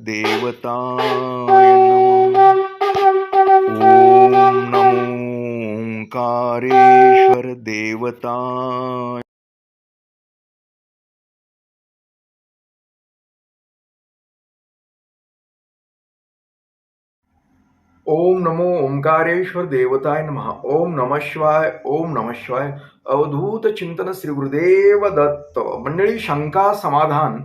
देवताय नमः। ॐ नमो ओंकारेश्वर देवताय। ओम नमो ओंकारेश्वर देवताय नमः। ओम नम शिवाय ओम नम शिवाय। अवधूत चिंतन श्री गुरुदेव दत्त। मंडळी शंका समाधान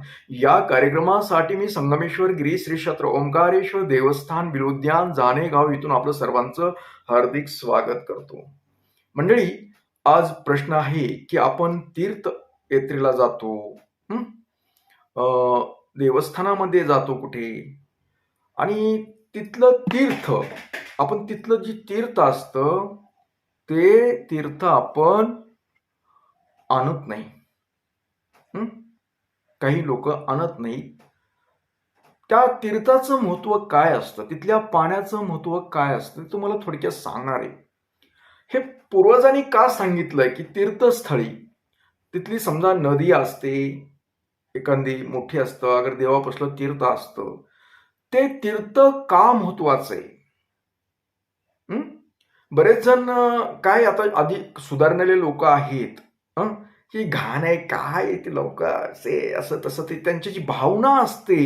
या कार्यक्रमासाठी मी संगमेश्वर गिरी श्री क्षेत्र ओंकारेश्वर देवस्थान विरोद्यान जाणे गाव इथून आपलं सर्वांचं हार्दिक स्वागत करतो. मंडळी आज प्रश्न आहे की आपण तीर्थ यात्रेला जातो देवस्थानामध्ये जातो कुठे? आणि तिथलं तीर्थ आपण तिथलं जे तीर्थ असतं ते तीर्थ आपण आणत नाही. काही लोक आणत नाही. त्या तीर्थाचं महत्त्व काय असतं? तिथल्या पाण्याचं महत्त्व काय असतं? ते तुम्हाला थोडक्यात सांगणार आहे. हे पूर्वजांनी का सांगितलंय की तीर्थस्थळी तिथली समजा नदी असते एखादी मोठी असतं अगर देवापासलं तीर्थ असतं ते तीर्थ का महत्वाचं? आहे बरेच जण काय आता आधी सुधारलेले लोक आहेत की घाण आहे काय आहे ते लोक असे असं तसं ते त्यांची जी भावना असते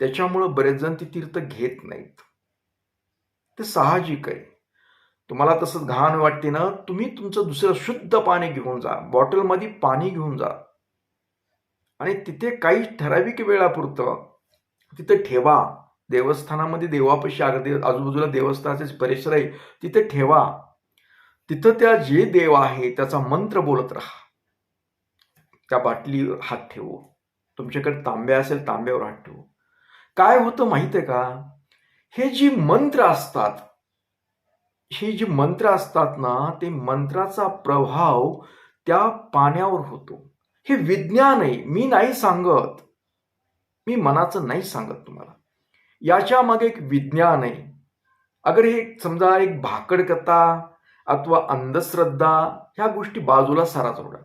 त्याच्यामुळं बरेच जण ती तीर्थ घेत नाहीत. ते साहजिक आहे. तुम्हाला तसं घाण वाटते ना तुम्ही तुमचं दुसरं शुद्ध पाणी घेऊन जा बॉटलमध्ये पाणी घेऊन जा. आणि तिथे काही ठराविक वेळापुरतं तिथं ठेवा. देवस्थानामध्ये देवापाशी अगदी आजूबाजूला देवस्थानाचे परिसर आहे तिथे ठेवा. तिथं त्या जे देव आहे त्याचा मंत्र बोलत राहा. त्या बाटलीवर हात ठेवू. तुमच्याकडे तांब्या असेल तांब्यावर हात ठेवू. काय होतं माहीत आहे का? हे जी मंत्र असतात हे जी मंत्र असतात ना ते मंत्राचा प्रभाव त्या पाण्यावर होतो. हे विज्ञान आहे मी नाही सांगत. मी मनाचं नाही सांगत तुम्हाला. याच्या मागे एक विज्ञान आहे. अगर हे समजा एक भाकड कथा अथवा अंधश्रद्धा ह्या गोष्टी बाजूला सारा जोडा.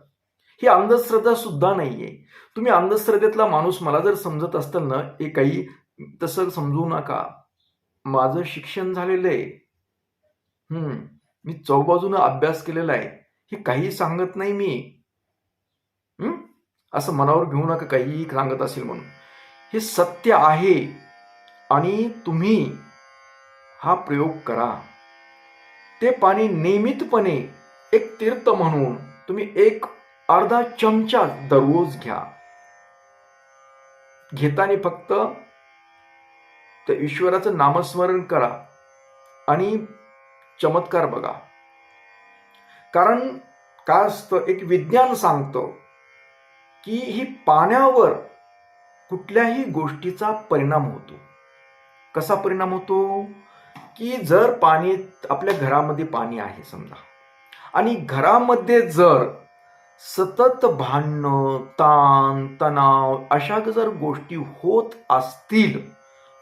ही अंधश्रद्धा सुद्धा नाहीये. तुम्ही अंधश्रद्धेतला माणूस मला जर समजत असताल ना हे काही तसं समजू नका. माझं शिक्षण झालेलं आहे. हम्म मी चौबाजूनं अभ्यास केलेला आहे. हे काही सांगत नाही मी. असं मनावर घेऊ नका काहीही सांगत असेल म्हणून. हे सत्य आहे आणि तुम्ही हा प्रयोग करा. ते पाणी नियमितपणे एक तीर्थ म्हणून तुम्ही एक अर्धा चमचा दररोज घ्या. घेताना फक्त त्या ईश्वराचं नामस्मरण करा आणि चमत्कार बघा. कारण काय असतं एक विज्ञान सांगतं की ही पाण्यावर कुठल्याही गोष्टीचा परिणाम होतो. कसा परिणाम होतो? की जर पाणी आपल्या घरामध्ये पाणी आहे समजा आणि घरामध्ये जर सतत भांडणं ताण तणाव अशा जर गोष्टी होत असतील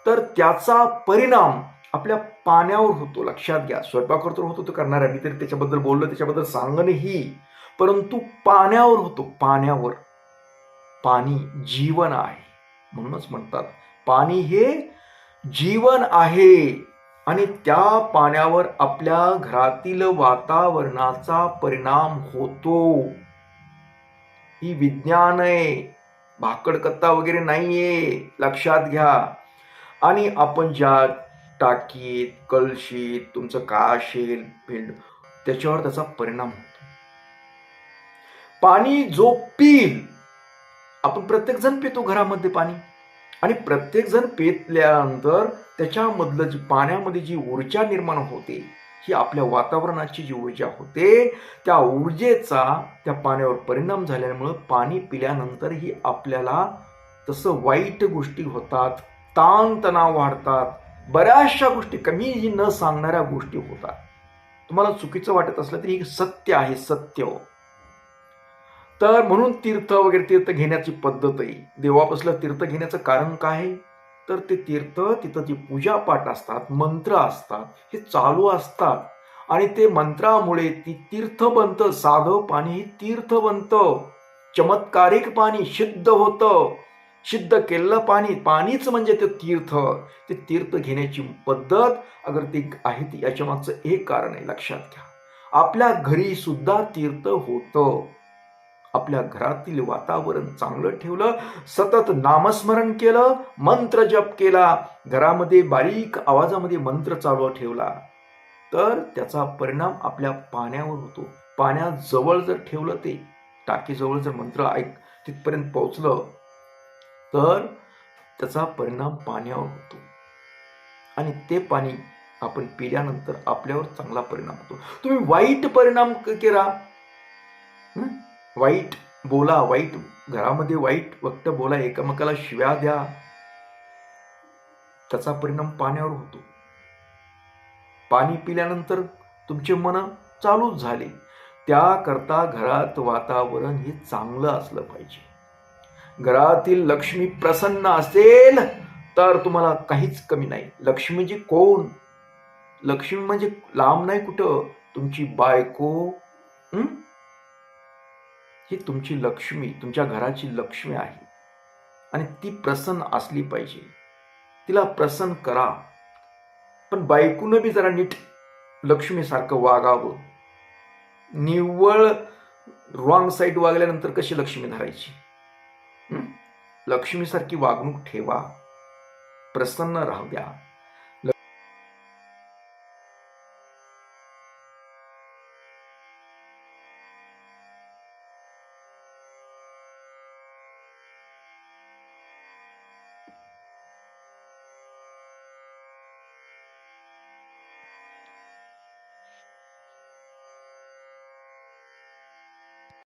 तर त्याचा परिणाम आपल्या पाण्यावर होतो. लक्षात घ्या स्वयंपाकावर तर होतो तो करणार आहे. मी तरी त्याच्याबद्दल बोललो त्याच्याबद्दल सांगणंही. परंतु पाण्यावर होतो पाण्यावर. पाणी जीवन आहे. म्हणूनच म्हणतात पाणी हे जीवन आहे आणि त्या पाण्यावर आपल्या घरातील वातावरणाचा परिणाम होतो. ही विज्ञान आहे. भाकडकत्ता वगैरे नाहीये. लक्षात घ्या. आणि आपण ज्या टाकीत कळशीत तुमचं काय असेल फिल्ड त्याच्यावर त्याचा परिणाम होतो. पाणी जो पिल आपण प्रत्येक जण पितो घरामध्ये पाणी. आणि प्रत्येक जण पेतल्यानंतर त्याच्यामधलं जी पाण्यामध्ये जी ऊर्जा निर्माण होते ही आपल्या वातावरणाची जी ऊर्जा होते त्या ऊर्जेचा त्या पाण्यावर परिणाम झाल्यामुळं पाणी पिल्यानंतर ही आपल्याला तसं वाईट गोष्टी होतात ताण तणाव वाढतात बऱ्याचशा गोष्टी कमी जी न सांगणाऱ्या गोष्टी होतात. तुम्हाला चुकीचं वाटत असलं तरी हे सत्य आहे सत्य हो. तर म्हणून तीर्थ वगैरे तीर्थ घेण्याची पद्धत आहे देवापासलं तीर्थ घेण्याचं कारण काय आहे? तर ते तीर्थ तिथं जी पूजापाठ असतात मंत्र असतात हे चालू असतात. आणि ते मंत्रामुळे ती तीर्थ बनतं साधं पाणी हे तीर्थ बनतं चमत्कारिक पाणी शुद्ध होतं. सिद्ध केलेलं पाणी पाणीच म्हणजे ते तीर्थ. ते तीर्थ घेण्याची पद्धत अगर ती आहे ती याच्या मागचं एक कारण आहे लक्षात घ्या. आपल्या घरी सुद्धा तीर्थ होतं. आपल्या घरातील वातावरण चांगलं ठेवलं सतत नामस्मरण केलं मंत्र जप केला घरामध्ये बारीक आवाजामध्ये मंत्र चालू ठेवला. तर त्याचा परिणाम आपल्या पाण्यावर होतो. पाण्याजवळ जर ठेवलं ते टाकीजवळ जर मंत्र ऐक तिथपर्यंत पोहोचलं तर त्याचा परिणाम पाण्यावर होतो. आणि ते पाणी आपण पिल्यानंतर आपल्यावर चांगला परिणाम होतो. तुम्ही वाईट परिणाम केला वाईट बोला वाईट घरामध्ये वाईट वक्त बोला एकमेकाला शिव्या द्या. त्याचा परिणाम पाण्यावर होतो. पाणी पिल्यानंतर तुमचे मन चालूच झाले. त्याकरता घरात वातावरण हे चांगलं असलं पाहिजे. घरातील लक्ष्मी प्रसन्न असेल तर तुम्हाला काहीच कमी नाही. लक्ष्मी म्हणजे कोण? लक्ष्मी म्हणजे लांब नाही कुठं. तुमची बायको ही तुमची लक्ष्मी तुमच्या घराची लक्ष्मी आहे. आणि ती प्रसन्न असली पाहिजे. तिला प्रसन्न करा. पण बायकून बी जरा नीट लक्ष्मीसारखं वागावं. निव्वळ रॉंग साईड वागल्यानंतर कशी लक्ष्मी धरायची? लक्ष्मीसारखी वागणूक ठेवा. प्रसन्न राहू द्या.